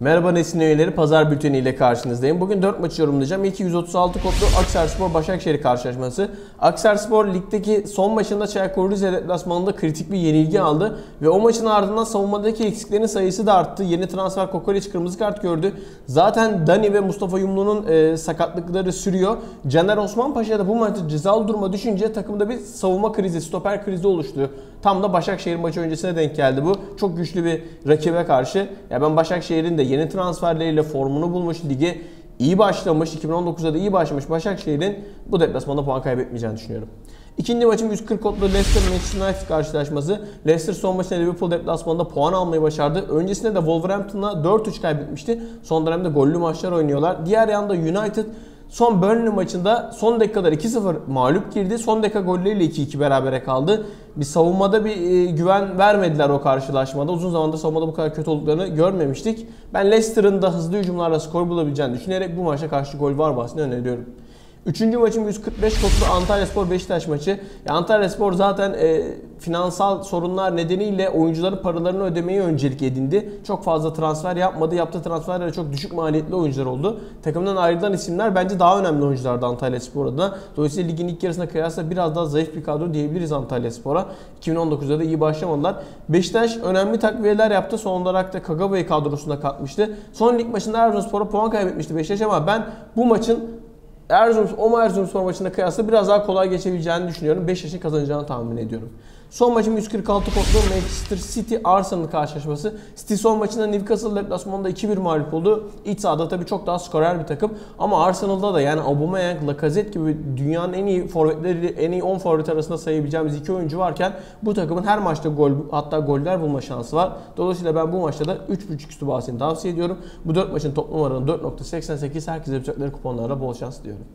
Merhaba Nesin üyeleri Pazar Bülteni ile karşınızdayım. Bugün 4 maçı yorumlayacağım. İlki 136 kodlu Akserspor Başakşehir karşılaşması. Akserspor ligdeki son maçında Çaykur Rize deplasmanında kritik bir yenilgi aldı ve o maçın ardından savunmadaki eksiklerin sayısı da arttı. Yeni transfer Kokoreç kırmızı kart gördü. Zaten Dani ve Mustafa Yumlu'nun e, sakatlıkları sürüyor. Caner Osman Paşa da bu maçta cezalı duruma düşünce takımda bir savunma krizi, stoper krizi oluştu. Tam da Başakşehir maçı öncesine denk geldi bu. Çok güçlü bir rakibe karşı. Ya ben Başakşehir'in de yeni transferleriyle formunu bulmuş, lige iyi başlamış, 2019'da da iyi başlamış Başakşehir'in bu deplasmanda puan kaybetmeyeceğini düşünüyorum. İkinci maçım 140 kodlu Leicester Manchester United karşılaşması. Leicester son maçında Liverpool deplasmanında puan almayı başardı. Öncesinde de Wolverhampton'a 4-3 kaybetmişti. Son dönemde gollü maçlar oynuyorlar. Diğer yanda United Son Burnley maçında son dakikalar 2-0 mağlup girdi. Son dakika golleriyle 2-2 berabere kaldı. Bir savunmada bir e, güven vermediler o karşılaşmada. Uzun zamandır savunmada bu kadar kötü olduklarını görmemiştik. Ben Leicester'ın da hızlı hücumlarla skor bulabileceğini düşünerek bu maçta karşı gol var bahsini öneriyorum. Üçüncü maçım 145 kodlu Antalya Spor Beşiktaş maçı. Ya Antalya Spor zaten e, finansal sorunlar nedeniyle oyuncuların paralarını ödemeyi öncelik edindi. Çok fazla transfer yapmadı. Yaptığı transferler çok düşük maliyetli oyuncular oldu. Takımdan ayrılan isimler bence daha önemli oyunculardı Antalya Spor adına. Dolayısıyla ligin ilk yarısına kıyasla biraz daha zayıf bir kadro diyebiliriz Antalya Spor'a. 2019'da da iyi başlamadılar. Beşiktaş önemli takviyeler yaptı. Son olarak da Kagawa'yı kadrosuna katmıştı. Son lig maçında Erzurumspor'a puan kaybetmişti Beşiktaş ama ben bu maçın Erzurum, Oma Erzurumspor maçında kıyasla biraz daha kolay geçebileceğini düşünüyorum. 5 yaşın kazanacağını tahmin ediyorum. Son maçım 146 kodlu Manchester City Arsenal karşılaşması. City son maçında Newcastle deplasmanında 2-1 mağlup oldu. İç sahada tabii çok daha skorer bir takım. Ama Arsenal'da da yani Aubameyang, Lacazette gibi dünyanın en iyi forvetleri, en iyi 10 forvet arasında sayabileceğimiz iki oyuncu varken bu takımın her maçta gol hatta goller bulma şansı var. Dolayısıyla ben bu maçta da 3.5 üstü bahsini tavsiye ediyorum. Bu 4 maçın toplam oranı 4.88. Herkese yapacakları kuponlarla bol şans diliyorum.